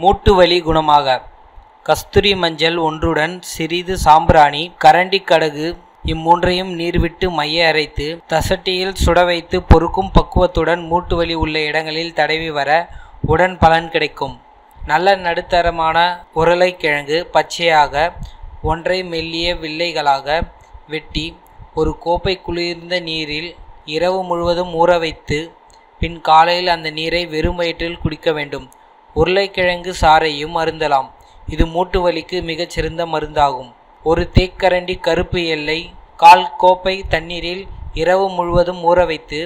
மூட்டு வலி குணமாக. கஸ்தூரி மஞ்சள் ஒன்றுடன் சிறிது சாம்பிராணி கரண்டி கடகு இம்மூன்றையும் நீர் விட்டு மைய அரைத்து தசட்டியில் சுட வைத்து பொறுக்கும் பக்குவத்துடன் மூட்டு வலி உள்ள இடங்களில் தடவி வர உடன் பலன் கிடைக்கும். நல்ல நடுத்தரமான உருளைக்கிழங்கு பச்சையாக ஒன்றை மெல்லிய வில்லைகளாக வெட்டி ஒரு கோப்பை குளிர்ந்த நீரில் இரவு முழுவதும் ஊற வைத்து பின் காலையில் அந்த நீரை வெறும் வயிற்றில் குடிக்க வேண்டும். உருளைக்கிழங்கு சாறையும் அருந்தலாம். இது மூட்டு வலிக்கு மிகச்சிறந்த மருந்தாகும். ஒரு தேக்கரண்டி கருப்பு எல்லை கால் கோப்பை தண்ணீரில் இரவு முழுவதும் ஊற வைத்து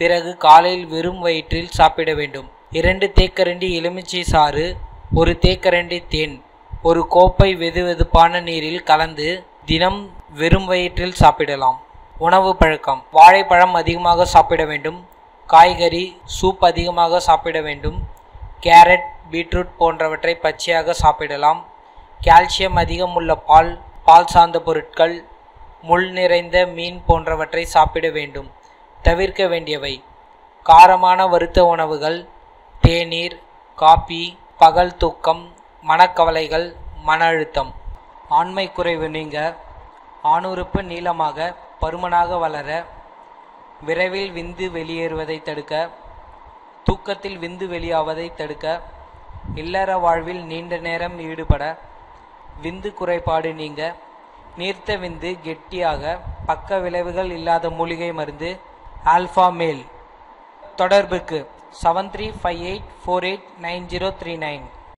பிறகு காலையில் வெறும் வயிற்றில் சாப்பிட வேண்டும். இரண்டு தேக்கரண்டி எலுமிச்சை சாறு ஒரு தேக்கரண்டி தேன் ஒரு கோப்பை வெதுவெதுப்பான நீரில் கலந்து தினம் வெறும் வயிற்றில் சாப்பிடலாம். உணவு பழக்கம். வாழைப்பழம் அதிகமாக சாப்பிட வேண்டும். காய்கறி சூப் அதிகமாக சாப்பிட வேண்டும். கேரட் பீட்ரூட் போன்றவற்றை பச்சையாக சாப்பிடலாம். கால்சியம் அதிகம் உள்ள பால் பால் சார்ந்த பொருட்கள் முள் நிறைந்த மீன் போன்றவற்றை சாப்பிட வேண்டும். தவிர்க்க வேண்டியவை. காரமான வருத்த உணவுகள் தேநீர் காபி பகல் தூக்கம் மனக்கவலைகள் மன அழுத்தம். ஆண்மை குறைவு நீங்க. ஆணுறுப்பு நீளமாக பருமனாக வளர விரைவில் விந்து வெளியேறுவதை தடுக்க தூக்கத்தில் விந்து வெளியாவதை தடுக்க இல்லற வாழ்வில் நீண்ட நேரம் ஈடுபட விந்து குறைபாடு நீங்க நீர்த்த விந்து கெட்டியாக பக்க விளைவுகள் இல்லாத மூலிகை மருந்து ஆல்ஃபா மேல். தொடர்புக்கு seven three five eight four eight nine zero three nine